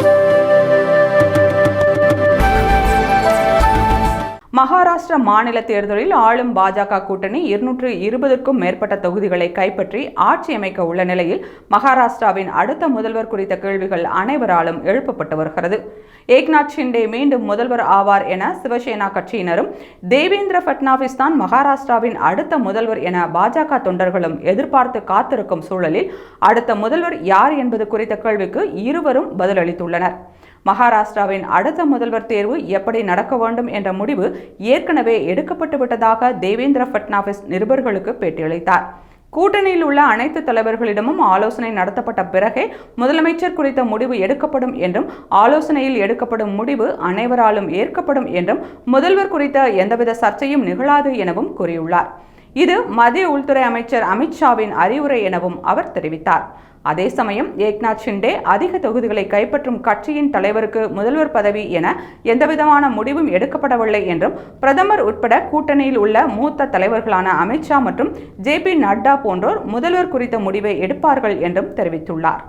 Thank you. Maharashtra மாநில தேர்தலில் ஆளும் பாஜக கூட்டணி இருநூற்று இருபதுக்கும் மேற்பட்ட தொகுதிகளை கைப்பற்றி ஆட்சி அமைக்க உள்ள நிலையில் மகாராஷ்டிராவின் அடுத்த முதல்வர் குறித்த கேள்விகள் அனைவராலும் எழுப்பப்பட்டு வருகிறது. ஏக்நாத் ஷிண்டே மீண்டும் முதல்வர் ஆவார் என சிவசேனா கட்சியினரும் தேவேந்திர பட்னாவிஸ் தான் மகாராஷ்டிராவின் அடுத்த முதல்வர் என பாஜக தொண்டர்களும் எதிர்பார்த்து காத்திருக்கும் சூழலில் அடுத்த முதல்வர் யார் என்பது குறித்த கேள்விக்கு இருவரும் பதிலளித்துள்ளனர். மகாராஷ்டிராவின் அடுத்த முதல்வர் தேர்வு எப்படி நடக்க வேண்டும் என்ற முடிவு ஏற்கனவே எடுக்கப்பட்டு விட்டதாக தேவேந்திர பட்னாவிஸ் நிருபர்களுக்கு பேட்டியளித்தார். கூட்டணியில் உள்ள அனைத்து தலைவர்களிடமும் ஆலோசனை நடத்தப்பட்ட பிறகே முதலமைச்சர் குறித்த முடிவு எடுக்கப்படும் என்றும் ஆலோசனையில் எடுக்கப்படும் முடிவு அனைவராலும் ஏற்கப்படும் என்றும் முதல்வர் குறித்த எந்தவித சர்ச்சையும் நிகழாது எனவும் கூறியுள்ளார். இது மத்திய உள்துறை அமைச்சர் அமித்ஷாவின் அறிவுரை எனவும் அவர் தெரிவித்தார். அதே சமயம் ஏக்நாத் ஷிண்டே அதிக தொகுதிகளை கைப்பற்றும் கட்சியின் தலைவருக்கு முதல்வர் பதவி என எந்தவிதமான முடிவும் எடுக்கப்படவில்லை என்றும் பிரதமர் உட்பட கூட்டணியில் உள்ள மூத்த தலைவர்களான அமித்ஷா மற்றும் ஜே பி நட்டா போன்றோர் முதல்வர் குறித்த முடிவை எடுப்பார்கள் என்றும் தெரிவித்துள்ளார்.